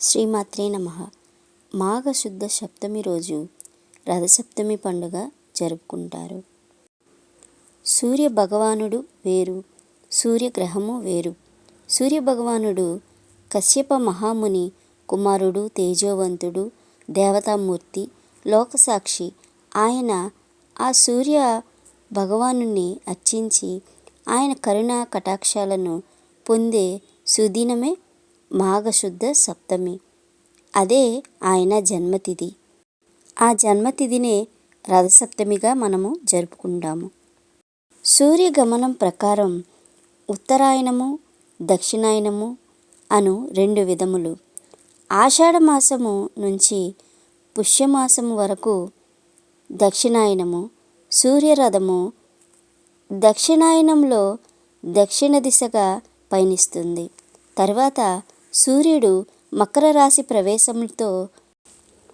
శ్రీమాత్రే నమ. మాఘశుద్ధ సప్తమి రోజు రథసప్తమి పండుగ జరుపుకుంటారు. సూర్య భగవానుడు వేరు సూర్యగ్రహము వేరు. సూర్య భగవానుడు కశ్యప మహాముని కుమారుడు తేజోవంతుడు దేవతామూర్తి లోకసాక్షి. ఆయన ఆ సూర్య భగవానుని అర్చించి ఆయన కరుణా కటాక్షాలను పొందే సుదినమే మాఘశుద్ధ సప్తమి. అదే ఆయన జన్మతిథి. ఆ జన్మతిథినే రథసప్తమిగా మనము జరుపుకుంటాము. సూర్యగమనం ప్రకారం ఉత్తరాయణము దక్షిణాయనము అను రెండు విధములు. ఆషాఢమాసము నుంచి పుష్యమాసము వరకు దక్షిణాయనము సూర్యరథము దక్షిణాయనంలో దక్షిణ దిశగా పయనిస్తుంది. తర్వాత సూర్యుడు మకర రాశి ప్రవేశంతో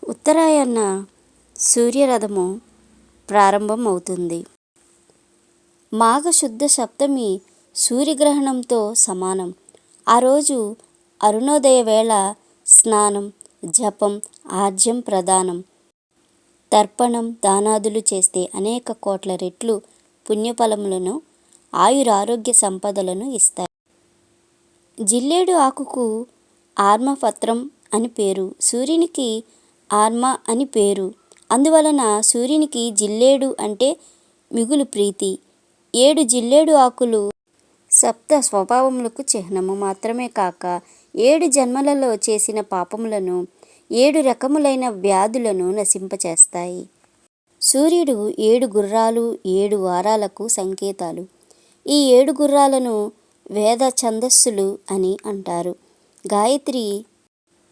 ఉత్తరాయణ సూర్యరథము ప్రారంభం అవుతుంది మాఘశుద్ధ సప్తమి సూర్యగ్రహణంతో సమానం. ఆ రోజు అరుణోదయ వేళ స్నానం జపం ఆర్జ్యం ప్రదానం తర్పణం దానాదులు చేస్తే అనేక కోట్ల రెట్లు పుణ్యఫలములను ఆయురారోగ్య సంపదలను ఇస్తాయి. జిల్లేడు ఆకుకు ఆర్మపత్రం అని పేరు. సూర్యునికి ఆర్మ అని పేరు. అందువలన సూర్యునికి జిల్లేడు అంటే మిగులు ప్రీతి. ఏడు జిల్లేడు ఆకులు సప్త స్వభావములకు చిహ్నము మాత్రమే కాక ఏడు జన్మలలో చేసిన పాపములను ఏడు రకములైన వ్యాధులను నశింపచేస్తాయి. సూర్యుడు ఏడు గుర్రాలు ఏడు వారాలకు సంకేతాలు. ఈ ఏడు గుర్రాలను వేద ఛందస్సులు అని అంటారు. గాయత్రి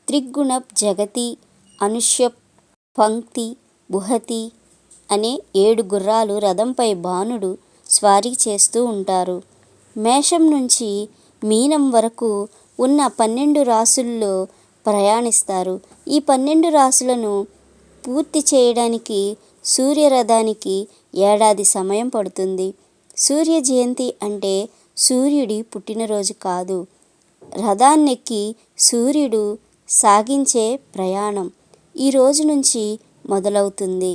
త్రిగుణ జగతి అనుష్య పంక్తి బుహతి అనే ఏడు గుర్రాలు రథంపై బాణుడు స్వారీ చేస్తూ ఉంటారు. మేషం నుంచి మీనం వరకు ఉన్న పన్నెండు రాసుల్లో ప్రయాణిస్తారు. ఈ పన్నెండు రాసులను పూర్తి చేయడానికి సూర్యరథానికి ఏడాది సమయం పడుతుంది. సూర్య జయంతి అంటే సూర్యుడి పుట్టినరోజు కాదు. రథాన్నెక్కి సూర్యుడు సాగించే ప్రయాణం ఈ రోజు నుంచి మొదలవుతుంది.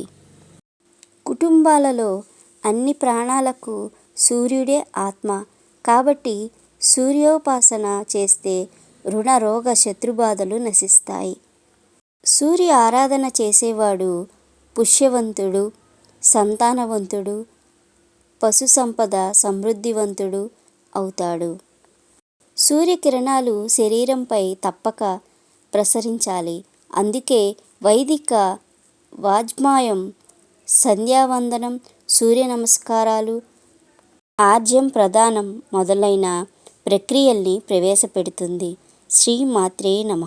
కుటుంబాలలో అన్ని ప్రాణాలకు సూర్యుడే ఆత్మ. కాబట్టి సూర్యోపాసన చేస్తే రుణ రోగ శత్రుబాధలు నశిస్తాయి. సూర్య ఆరాధన చేసేవాడు పుష్యవంతుడు సంతానవంతుడు పశు సంపద సమృద్ధివంతుడు అవుతాడు. సూర్యకిరణాలు శరీరంపై తప్పక ప్రసరించాలి. అందుకే వైదిక వాజ్మాయం సంధ్యావందనం సూర్య నమస్కారాలు ఆర్జ్యం ప్రదానం మొదలైన ప్రక్రియల్ని ప్రవేశపెడుతుంది. శ్రీమాత్రే నమ.